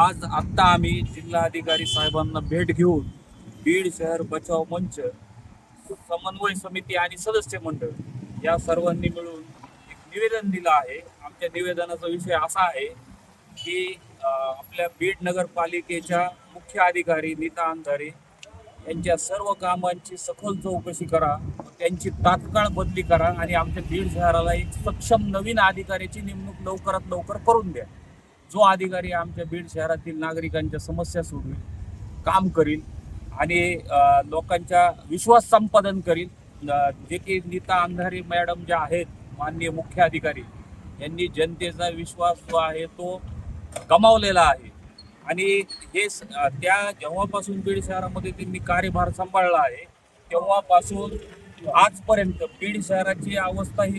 आज आत्ता आम्ही जिल्हाधिकारी साहेबांना भेट घेऊन बीड शहर बचाव मंच समन्वय समिती आणि सदस्य मंडळ या सर्वांनी मिळून एक निवेदन दिलं आहे. आमच्या निवेदनाचा विषय असा आहे की आपल्या बीड नगरपालिकेच्या मुख्य अधिकारी नीता अंधारे यांच्या सर्व कामांची सखोल चौकशी करा त्यांची तात्काळ बदली करा आणि आमच्या बीड शहराला एक सक्षम नवीन अधिकाऱ्याची नेमणूक लवकरात लवकर करून द्या. जो अधिकारी आमच्या बीड शहरातील नागरिकांच्या समस्या सोडवेल काम करील आणि लोकांच्या विश्वास संपादन करील. जे की नीता अंधारे मॅडम ज्या आहेत माननीय मुख्य अधिकारी यांनी जनतेचा विश्वास जो आहे तो गमावलेला आहे. आणि हे स- त्या जेव्हापासून बीड शहरामध्ये त्यांनी कार्यभार सांभाळला आहे तेव्हापासून आजपर्यंत बीड शहराची अवस्था ही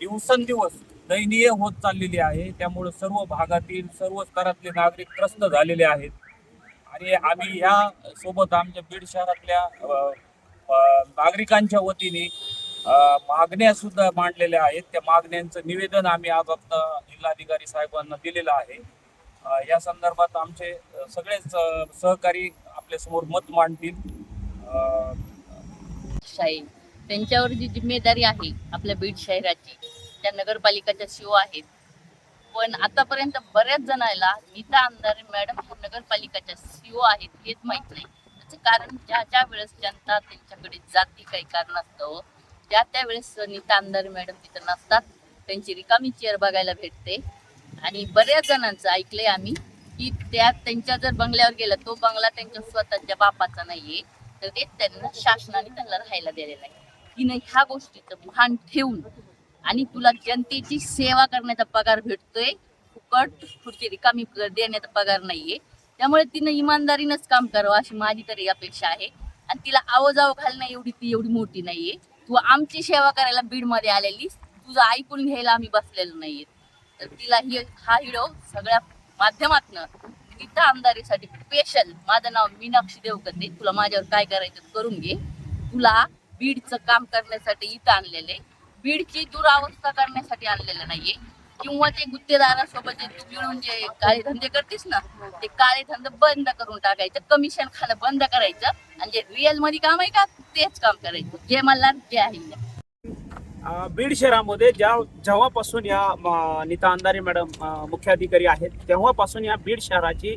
दिवसेंदिवस दयनीय होत चाललेली आहे. त्यामुळं सर्व भागातील सर्व स्तरातले नागरिक त्रस्त झालेले आहेत. आणि आम्ही ह्या सोबत आमच्या बीड शहरातल्या नागरिकांच्या वतीने मागण्या सुद्धा मांडलेल्या आहेत. त्या मागण्यांचं निवेदन आम्ही आज आता जिल्हाधिकारी साहेबांना दिलेलं आहे. या संदर्भात आमचे सगळेच सहकारी आपल्यासमोर मत मांडतील. त्यांच्यावर जी जिम्मेदारी आहे आपल्या बीड शहराची त्या नगरपालिकाच्या शिव आहेत. पण आतापर्यंत बऱ्याच जणांना नीता आमदार मॅडम ह्या नगरपालिकाच्या सीओ आहेत हेच माहीत नाही. त्याचं कारण ज्या ज्या वेळेस जनता त्यांच्याकडे जाती काही कारणास्तव त्या त्यावेळेस नीता आमदार मॅडम तिथं नसतात. त्यांची रिकामी चेअर बघायला भेटते. आणि बऱ्याच जणांचं ऐकलंय आम्ही की त्या त्यांच्या जर बंगल्यावर गेला तो बंगला त्यांच्या स्वतःच्या बापाचा नाहीये. तर ते त्यांना शासनाने त्यांना राहायला दिलेला आहे. तिनं ह्या गोष्टीचं भान ठेवून आणि तुला जनतेची सेवा करण्याचा पगार भेटतोय. फुकट खुर्ची रिकामी देण्याचा पगार नाहीये. त्यामुळे तिनं इमानदारीनंच काम करावं अशी माझी तरी अपेक्षा आहे. आणि तिला आवाजाव घालणं एवढी ती एवढी मोठी नाहीये. तू आमची सेवा करायला बीडमध्ये आलेली तुझं ऐकून घ्यायला आम्ही बसलेलो नाहीये. तर तिला ही हा हिडो सगळ्या माध्यमातनं गीता आमदारीसाठी स्पेशल माझं नाव मीनाक्षी देवकते. तुला माझ्यावर काय करायचं करून घे. तुला बीडचं काम करण्यासाठी इथं आणलेले बीडची दुरावस्था करण्यासाठी आणलेलं नाहीये. किंवा ते गुत्तेदारासोबत जे तू मिळून जे म्हणजे काळे धंदे करतेस ना ते काळे धंदे बंद करून टाकायचं कमिशन खाणं बंद करायचं आणि जे रिअलमध्ये काम आहे का तेच काम करायचं. जे मला जे आहे. बीड शहरामध्ये ज्या जेव्हापासून या नीता अंधारे मॅडम मुख्याधिकारी आहेत तेव्हापासून या बीड शहराची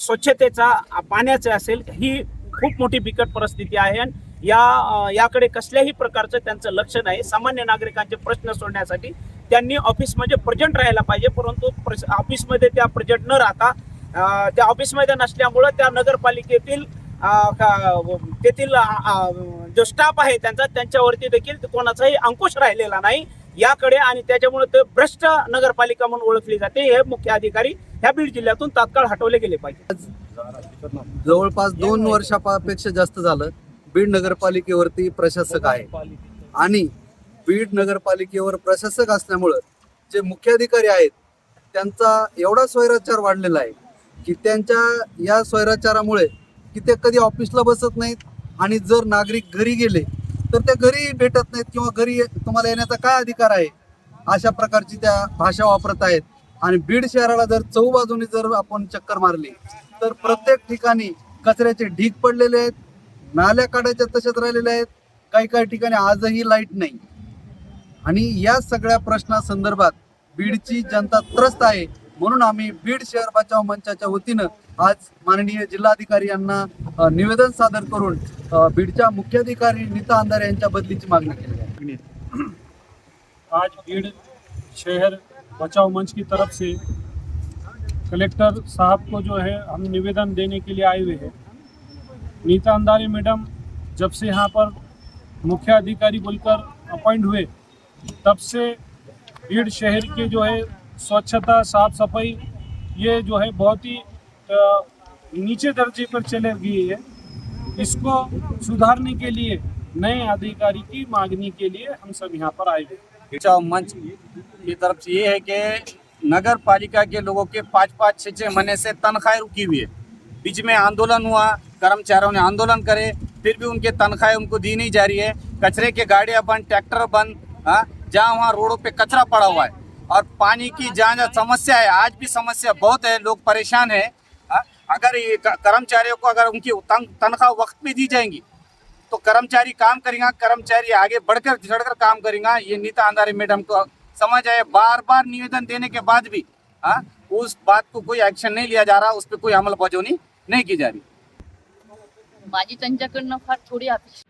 स्वच्छतेचा पाण्याचे असेल ही खूप मोठी बिकट परिस्थिती आहे. आणि या याकडे कसल्याही प्रकारचं त्यांचं लक्ष नाही. सामान्य नागरिकांचे प्रश्न सोडण्यासाठी त्यांनी ऑफिसमध्ये प्रेझेंट राहायला पाहिजे परंतु ऑफिसमध्ये त्या प्रेझेंट न राहता त्या ऑफिसमध्ये नसल्यामुळं त्या नगरपालिकेतील का- तेथील जो स्टाफ आहे त्यांचा त्यांच्यावरती देखील कोणाचाही अंकुश राहिलेला नाही. याकडे आणि त्याच्यामुळे ते भ्रष्ट नगरपालिका म्हणून ओळखली जाते. हे मुख्य अधिकारी ह्या बीड जिल्ह्यातून तात्काळ हटवले गेले पाहिजे. जवळपास दोन वर्षापेक्षा जास्त झालं. बीड नगरपालिकेवरती प्रशासक आहे. आणि बीड नगरपालिकेवर प्रशासक असल्यामुळं जे मुख्याधिकारी आहेत त्यांचा एवढा स्वैराचार वाढलेला आहे की त्यांच्या या स्वैराचारामुळे की ते कधी ऑफिसला बसत नाहीत आणि जर नागरिक घरी गेले तर ते घरी भेटत नाहीत किंवा घरी तुम्हाला येण्याचा काय अधिकार आहे? अशा प्रकारची त्या भाषा वापरत आहेत. आणि बीड शहराला जर चौबाजूनी जर आपण चक्कर मारली तर प्रत्येक ठिकाणी कचऱ्याचे ढीग पडलेले आहेत. नाल्या काढायच्या तशाच राहिलेल्या आहेत. काही काही ठिकाणी आजही लाइट नाही. आणि या सगळ्या प्रश्नासंदर्भात बीडची जनता त्रस्त आहे. म्हणून आम्ही बीड शहर बचाव मंचाच्या वतीनं आज माननीय जिल्हाधिकारी यांना निवेदन सादर करून बीडच्या मुख्याधिकारी नीता अंधारे यांच्या बदलीची मागणी केली आहे. आज बीड शहर बचाव मंच की तरफ से कलेक्टर साहब को जो है हम निवेदन देने के लिए आए हुए हैं। नीता अंदारी मैडम जब से यहाँ पर मुख्य अधिकारी बोलकर अपॉइंट हुए, तब से भीड़ शहर के जो है स्वच्छता, साफ़ सफ़ाई, ये जो है बहुत ही नीचे दर्जे पर चले गई है। इसको सुधारने के लिए, नए अधिकारी की मांगनी के लिए हम सब यहाँ पर आए हुए मंच की तरफ़ से ये है कि नगर पालिका के लोगों के पाँच पाँच छः छः महीने से तनख्वाहें रुकी हुई है। बीच में आंदोलन हुआ कर्मचारियों ने आंदोलन करे फिर भी उनके तनख्वाहें उनको दी नहीं जा रही है। कचरे के गाड़ियाँ बंद ट्रैक्टर बंद जहाँ वहाँ रोडों पे कचरा पड़ा हुआ है। और पानी की जहाँ जहाँ समस्या है आज भी समस्या बहुत है लोग परेशान है। हाँ, अगर ये कर्मचारियों को अगर उनकी तनख्वाह वक्त पे दी जाएँगी तो कर्मचारी काम करेगा कर्मचारी आगे बढ़कर चढ़कर काम करेगा। ये नीता अंधारी मैडम को समझ आए बार बार निवेदन देने के बाद भी हाँ उस बात को कोई एक्शन नहीं लिया जा रहा उस पर कोई अमलबजावनी नहीं की जा रही। माझी त्यांच्याकडनं फार थोडी अपेक्षा